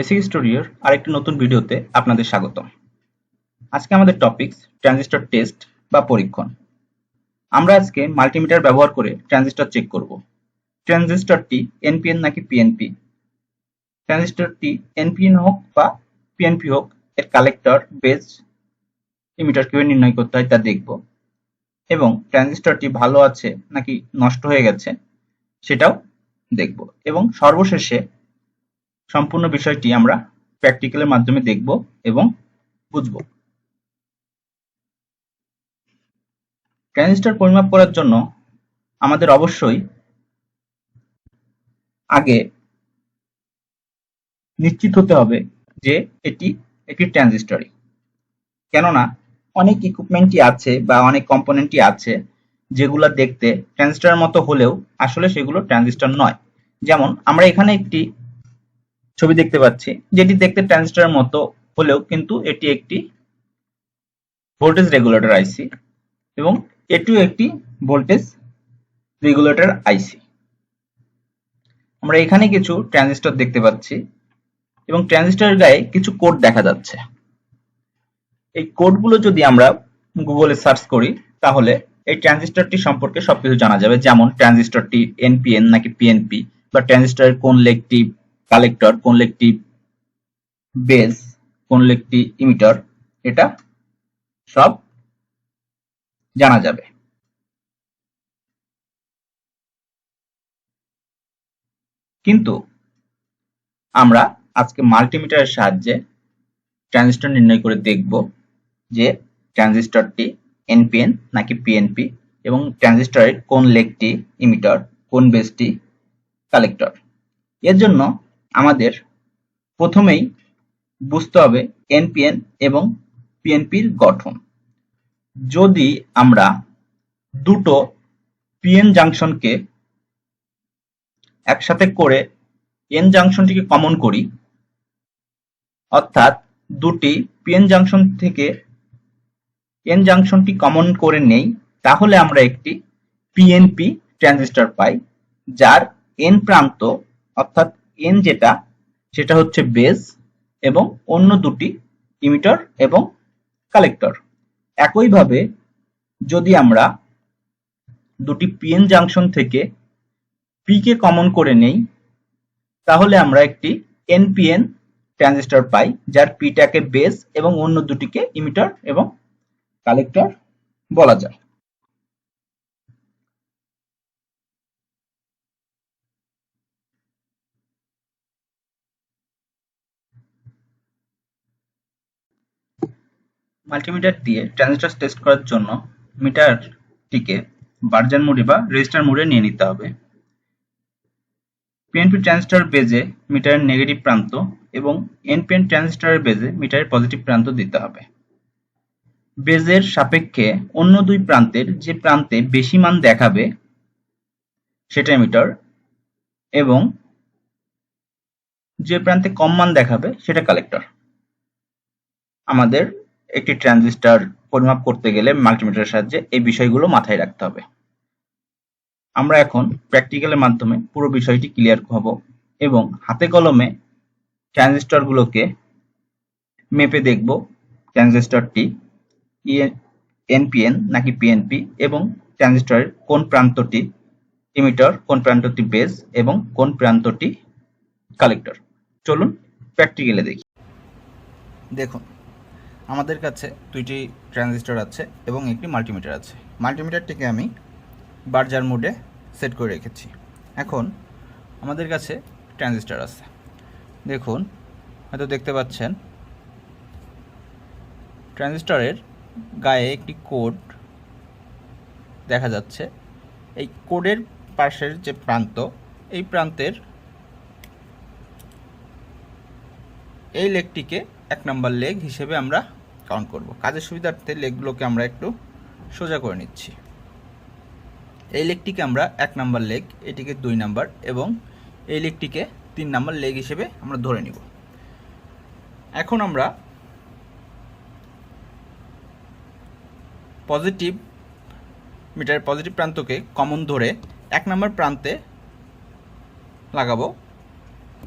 Basic স্টুডিওর আরেকটি নতুন ভিডিওতে আপনাদের স্বাগতম। আজকে আমাদের টপিকস ট্রানজিস্টর টেস্ট বা পরীক্ষণ। আমরা আজকে মাল্টিমিটার ব্যবহার করে ট্রানজিস্টর চেক করব। ট্রানজিস্টরটি এনপিএন নাকি পিএনপি? ট্রানজিস্টরটি এনপিএন হোক বা পিএনপি হোক, এর কালেক্টর, বেস, ইমিটার কীভাবে নির্ণয় করতে হয় তা দেখব। এবং ট্রানজিস্টরটি ভালো আছে নাকি নষ্ট হয়ে গেছে সেটাও দেখব। এবং সর্বশেষে সম্পূর্ণ বিষয়টি আমরা প্র্যাকটিক্যালের মাধ্যমে দেখব এবং বুঝব। ট্রানজিস্টর পরিমাপ করার জন্য আমাদের অবশ্যই আগে নিশ্চিত হতে হবে যে এটি একটি ট্রানজিস্টরই কেননা অনেক ইকুইপমেন্টই আছে বা অনেক কম্পোনেন্টই আছে যেগুলো দেখতে ট্রানজিস্টরের মতো হলেও আসলে সেগুলো ট্রানজিস্টর নয়। যেমন আমরা এখানে একটি ছবি দেখতে পাচ্ছি। যেটি দেখতে ট্রানজিস্টরের মতো হলেও কিন্তু এটি একটি ভোল্টেজ রেগুলেটর আইসি এবং এটিও একটি ভোল্টেজ রেগুলেটর আইসি আমরা এখানে কিছু ট্রানজিস্টর দেখতে পাচ্ছি এবং ট্রানজিস্টরের গায়ে কিছু কোড দেখা যাচ্ছে। এই কোডগুলো যদি আমরা গুগলে সার্চ করি, তাহলে এই ট্রানজিস্টরটি সম্পর্কে সবকিছু জানা যাবে। যেমন ট্রানজিস্টরটি এনপিএন নাকি পিএনপি বা ট্রানজিস্টরের কোন লেগটি কালেক্টর কোন লেগটি বেস কোন লেগটি ইমিটার এটা সব জানা যাবে। কিন্তু আমরা আজকে মাল্টিমিটারের সাহায্যে ট্রানজিস্টর নির্ণয় করে দেখব যে ট্রানজিস্টরটি এনপিএন নাকি পিএনপি এবং ট্রানজিস্টরের কোন লেগটি ইমিটার কোন বেসটি কালেক্টর এর জন্য আমাদের প্রথমেই বুঝতে হবে এনপিএন এবং পিএনপির গঠন। যদি আমরা দুটো পিএন জাংশনকে একসাথে করে এন জাংশনটিকে কমন করি, অর্থাৎ দুটি পিএন জাংশন থেকে এন জাংশনটি কমন করে নেই, তাহলে আমরা একটি পিএনপি ট্রানজিস্টর পাই, যার এন প্রান্ত অর্থাৎ এন যেটা, সেটা হচ্ছে বেস এবং অন্য দুটি ইমিটার এবং কালেক্টর একইভাবে যদি আমরা দুটি পিএন জাংশন থেকে পি কে কমন করে নেই, তাহলে আমরা একটি এনপিএন ট্রানজিস্টর পাই, যার পিটাকে বেস এবং অন্য দুটিকে ইমিটার এবং কালেক্টর বলা যায়। মাল্টিমিটার দিয়ে ট্রানজিস্টর টেস্ট করার জন্য মিটারটিকে বার্জার মোডে বা রেজিস্টার মোডে নিয়ে নিতে হবে। পিএনপি ট্রানজিস্টর বেজে মিটারের নেগেটিভ প্রান্ত এবং এনপিএন ট্রানজিস্টরের বেজে মিটারের পজিটিভ প্রান্ত দিতে হবে। বেজের সাপেক্ষে অন্য দুই প্রান্তের যে প্রান্তে বেশি মান দেখাবে, সেটা মিটার এবং যে প্রান্তে কম মান দেখাবে, সেটা কালেক্টর আমাদের একটি ট্রানজিস্টর পরিমাপ করতে গেলে মাল্টিমিটারের সাহায্যে এই বিষয়গুলো মাথায় রাখতে হবে। আমরা এখন প্র্যাকটিক্যালের মাধ্যমে পুরো বিষয়টি ক্লিয়ার হব এবং হাতে কলমে ট্রানজিস্টরগুলোকে মেপে দেখব। ট্রানজিস্টরটি এনপিএন নাকি পিএনপি এবং ট্রানজিস্টরের কোন প্রান্তটি ইমিটার কোন প্রান্তটি বেস এবং কোন প্রান্তটি কালেক্টর চলুন প্র্যাকটিক্যালে দেখি। দেখুন আমাদের কাছে দুইটি ট্রানজিস্টর আছে এবং একটি মাল্টিমিটার আছে। মাল্টিমিটারটিকে আমি বার্জার মোডে সেট করে রেখেছি। এখন আমাদের কাছে ট্রানজিস্টর আছে। দেখুন, হয়তো দেখতে পাচ্ছেন। ট্রানজিস্টরের গায়ে একটি কোড দেখা যাচ্ছে। এই কোডের পাশের যে প্রান্ত, এই প্রান্তের এই লেগটিকে এক নম্বর লেগ হিসেবে আমরা কাউন্ট করব। কাজের সুবিধার্থে লেগগুলোকে আমরা একটু সোজা করে নিচ্ছি। এই লেগটিকে আমরা এক নাম্বার লেগ এটিকে দুই নাম্বার এবং এই লেগটিকে তিন নাম্বার লেগ হিসেবে আমরা ধরে নিব। এখন আমরা পজিটিভ মিটারের পজিটিভ প্রান্তকে কমন ধরে এক নম্বর প্রান্তে লাগাবো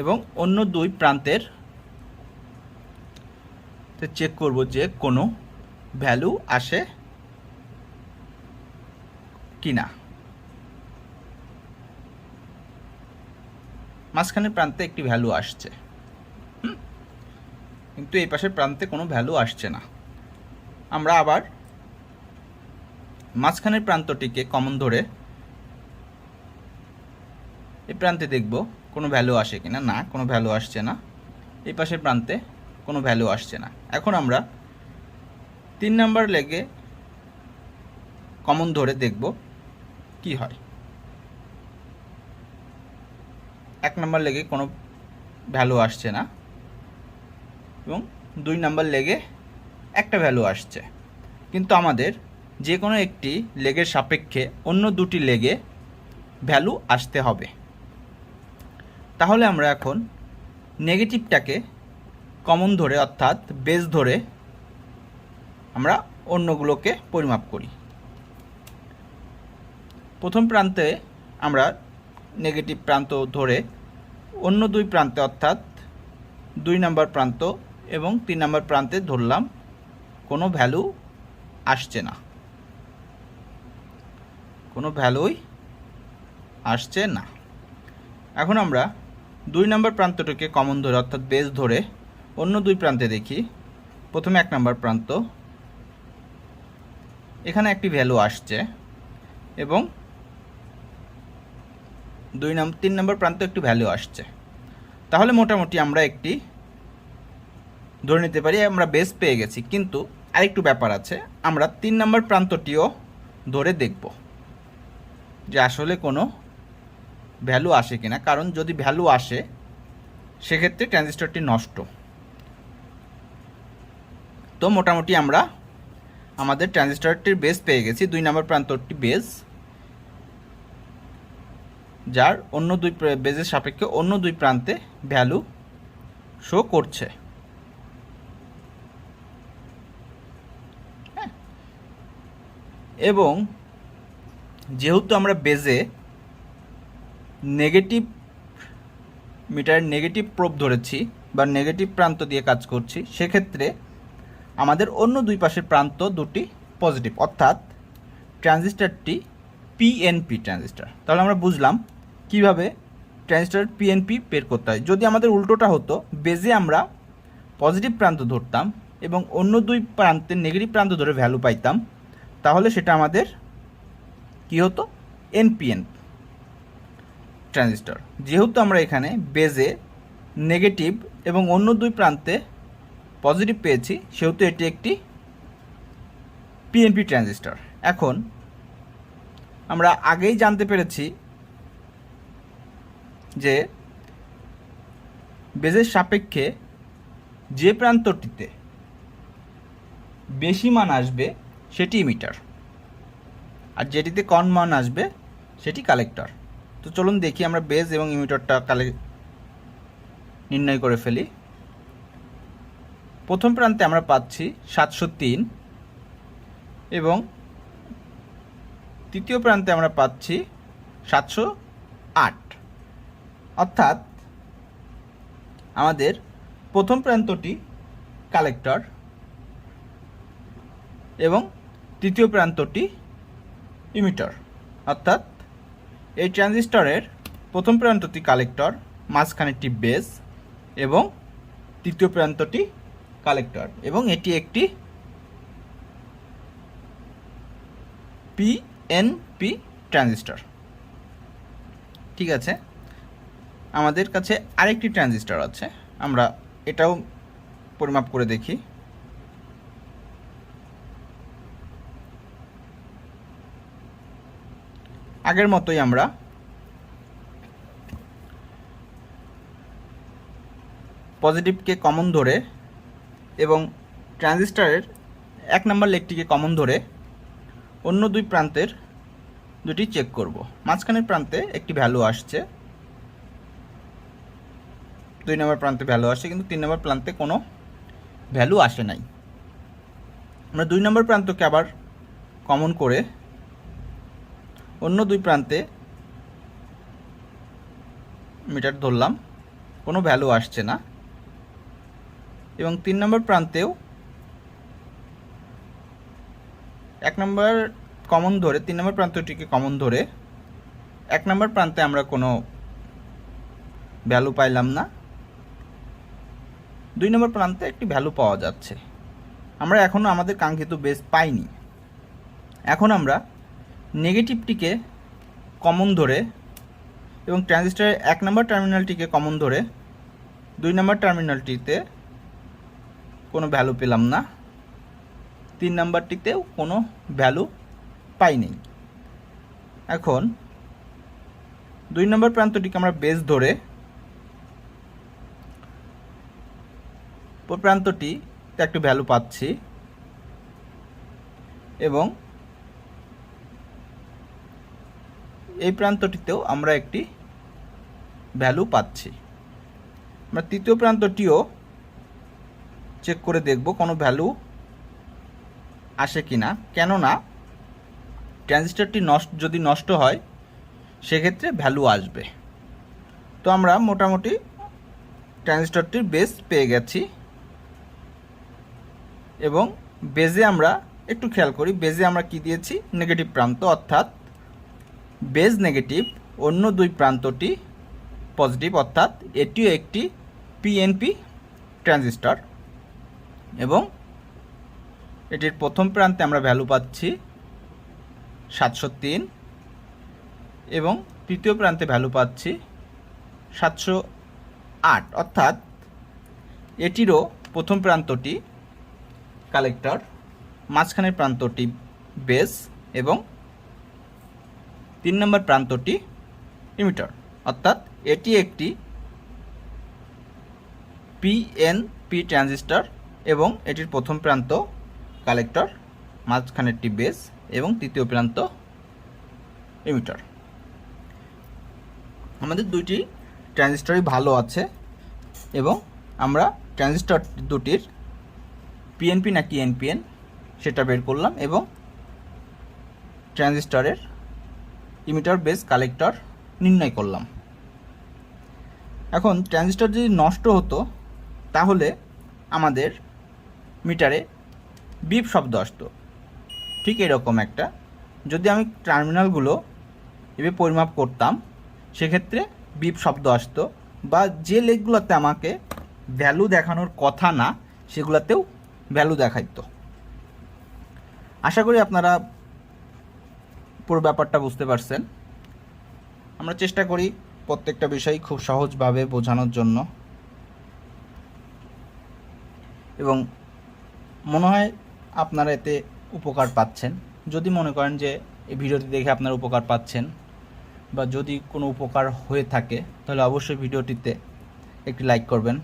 এবং অন্য দুই প্রান্তের তো চেক করব যে কোনো ভ্যালু আসে কি না মাঝখানের প্রান্তে একটি ভ্যালু আসছে। কিন্তু এই পাশের প্রান্তে কোনো ভ্যালু আসছে না। আমরা আবার মাঝখানের প্রান্তটিকে কমন ধরে এই প্রান্তে দেখব কোনো ভ্যালু আসে কিনা। না, কোনো ভ্যালু আসছে না। এই পাশের প্রান্তে কোনো ভ্যালু আসছে না। এখন আমরা তিন নাম্বার লেগে কমন ধরে দেখব কি হয়। এক নাম্বার লেগে কোনো ভ্যালু আসছে না এবং দুই নাম্বার লেগে একটা ভ্যালু আসছে। কিন্তু আমাদের যে কোনো একটি লেগের সাপেক্ষে অন্য দুটি লেগে ভ্যালু আসতে হবে। তাহলে আমরা এখন নেগেটিভটাকে কমন ধরে, অর্থাৎ বেস ধরে আমরা অন্যগুলোকে পরিমাপ করি। প্রথম প্রান্তে আমরা নেগেটিভ প্রান্ত ধরে অন্য দুই প্রান্তে, অর্থাৎ দুই নাম্বার প্রান্ত এবং তিন নাম্বার প্রান্তে ধরলাম, কোনো ভ্যালু আসছে না। কোনো ভ্যালুই আসছে না। এখন আমরা দুই নম্বর প্রান্তটিকে কমন ধরে, অর্থাৎ বেস ধরে অন্য দুই প্রান্তে দেখি। প্রথমে এক নম্বর প্রান্ত। এখানে একটি ভ্যালু আসছে এবং দুই নাম, তিন নম্বর প্রান্তে একটি ভ্যালু আসছে। তাহলে মোটামুটি আমরা একটি ধরে নিতে পারি, আমরা বেস পেয়ে গেছি। কিন্তু আরেকটু ব্যাপার আছে, আমরা তিন নম্বর প্রান্তটিও ধরে দেখব যে আসলে কোনো ভ্যালু আসে কিনা। কারণ যদি ভ্যালু আসে, সেক্ষেত্রে ট্রানজিস্টরটি নষ্ট। তো মোটামুটি আমরা আমাদের ট্রানজিস্টরটির বেস পেয়ে গেছি, দুই নম্বর প্রান্তটি বেস, যার অন্য দুই বেজের সাপেক্ষে অন্য দুই প্রান্তে ভ্যালু শো করছে হ্যাঁ। এবং যেহেতু আমরা বেজে নেগেটিভ মিটার নেগেটিভ প্রোব ধরেছি বা নেগেটিভ প্রান্ত দিয়ে কাজ করছি, সেক্ষেত্রে আমাদের অন্য দুই পাশের প্রান্ত দুটি পজিটিভ অর্থাৎ ট্রানজিস্টরটি পিএনপি ট্রানজিস্টার তাহলে আমরা বুঝলাম কীভাবে ট্রানজিস্টর পিএনপি বের করতে হয়। যদি আমাদের উল্টোটা হতো, বেজে আমরা পজিটিভ প্রান্ত ধরতাম এবং অন্য দুই প্রান্তে নেগেটিভ প্রান্ত ধরে ভ্যালু পাইতাম, তাহলে সেটা আমাদের কি হতো? এনপিএন ট্রানজিস্টর যেহেতু আমরা এখানে বেজে নেগেটিভ এবং অন্য দুই প্রান্তে পজিটিভ পেয়েছি, সেহেতু এটি একটি পিএনপি ট্রানজিস্টর এখন আমরা আগেই জানতে পেরেছি যে বেজের সাপেক্ষে যে প্রান্তটিতে বেশি মান আসবে, সেটি ইমিটার আর যেটিতে কম মান আসবে, সেটি কালেক্টর তো চলুন দেখি আমরা বেজ এবং ইমিটারটা কালে নির্ণয় করে ফেলি। প্রথম প্রান্তে আমরা পাচ্ছি সাতশো তিন এবং তৃতীয় প্রান্তে আমরা পাচ্ছি সাতশো আট। অর্থাৎ আমাদের প্রথম প্রান্তটি কালেক্টর এবং তৃতীয় প্রান্তটি ইমিটার। অর্থাৎ এই ট্রানজিস্টরের প্রথম প্রান্তটি কালেক্টর, মাঝখানেরটি বেস এবং তৃতীয় প্রান্তটি কালেক্টর এবং এটি একটি পিএনপি ট্রানজিস্টর ঠিক আছে? আমাদের কাছে আরেকটি ট্রানজিস্টর আছে। আমরা এটাও পরিমাপ করে দেখি। আগের মতোই আমরা পজিটিভকে কমন ধরে এবং ট্রানজিস্টরের এক নম্বর লেগটিকে কমন ধরে অন্য দুই প্রান্তের দুটি চেক করব। মাঝখানের প্রান্তে একটি ভ্যালু আসছে। দুই নম্বর প্রান্তে ভ্যালু আসে কিন্তু তিন নম্বর প্রান্তে কোনো ভ্যালু আসে নাই। আমরা দুই নম্বর প্রান্তকে আবার কমন করে অন্য দুই প্রান্তে মিটার ধরলাম, কোনো ভ্যালু আসছে না। এবং তিন নম্বর প্রান্তেও এক নম্বর কমন ধরে, তিন নম্বর প্রান্তটিকে কমন ধরে, এক নম্বর প্রান্তে আমরা কোনো ভ্যালু পাইলাম না। দুই নম্বর প্রান্তে একটি ভ্যালু পাওয়া যাচ্ছে। আমরা এখনও আমাদের কাঙ্ক্ষিত বেস পাইনি। এখন আমরা নেগেটিভটিকে কমন ধরে এবং ট্রানজিস্টারের এক নম্বর টার্মিনালটিকে কমন ধরে, দুই নম্বর টার্মিনালটিতে কোনো ভ্যালু পেলাম না। তিন নাম্বারটিতেও কোনো ভ্যালু পাইনি এখন দুই নম্বর প্রান্তটিকে আমরা বেস ধরে ওই প্রান্তটিতে একটি ভ্যালু পাচ্ছি এবং এই প্রান্তটিতেও আমরা একটি ভ্যালু পাচ্ছি। আমরা তৃতীয় প্রান্তটিও চেক করে দেখব কোনো ভ্যালু আসে কিনা। কেননা ট্রানজিস্টরটি নষ্ট, যদি নষ্ট হয়, সেক্ষেত্রে ভ্যালু আসবে। তো আমরা মোটামুটি ট্রানজিস্টরটির বেস পেয়ে গেছি। এবং বেজে আমরা একটু খেয়াল করি বেজে আমরা কি দিয়েছি? নেগেটিভ প্রান্ত, অর্থাৎ বেজ নেগেটিভ অন্য দুই প্রান্তটি পজিটিভ অর্থাৎ এটিও একটি পিএনপি ট্রানজিস্টর এবং এটির প্রথম প্রান্তে আমরা ভ্যালু পাচ্ছি সাতশো তিন এবং তৃতীয় প্রান্তে ভ্যালু পাচ্ছি সাতশো আট। অর্থাৎ এটিরও প্রথম প্রান্তটি কালেক্টর মাঝখানের প্রান্তটি বেস এবং তিন নম্বর প্রান্তটি ইমিটার অর্থাৎ এটি একটি পিএনপি ট্রানজিস্টর এবং এটির প্রথম প্রান্ত কালেক্টর, মাঝখানেরটি বেস এবং তৃতীয় প্রান্ত ইমিটার আমাদের দুইটি ট্রানজিস্টরই ভালো আছে এবং আমরা ট্রানজিস্টর দুটির পিএনপি নাকি এনপিএন সেটা বের করলাম এবং ট্রানজিস্টরের ইমিটার বেস কালেক্টর নির্ণয় করলাম। এখন ট্রানজিস্টর যদি নষ্ট হতো, তাহলে আমাদের মিটারে বিপ শব্দ আসতো। ঠিক এরকম একটা। যদি আমি টার্মিনালগুলো এভাবে পরিমাপ করতাম, সেক্ষেত্রে বিপ শব্দ আসতো বা যে লেগগুলোতে আমাকে ভ্যালু দেখানোর কথা না, সেগুলোতেও ভ্যালু দেখাইতো। আশা করি আপনারা পুরো ব্যাপারটা বুঝতে পারছেন। আমরা চেষ্টা করি প্রত্যেকটা বিষয় খুব সহজভাবে বোঝানোর জন্য। এবং মনে হয় আপনারা এতে উপকার পাচ্ছেন। যদি মনে করেন যে এই ভিডিওটি দেখে আপনারা উপকার পাচ্ছেন বা যদি কোনো উপকার হয়ে থাকে, তাহলে অবশ্যই ভিডিওটিতে একটি লাইক করবেন।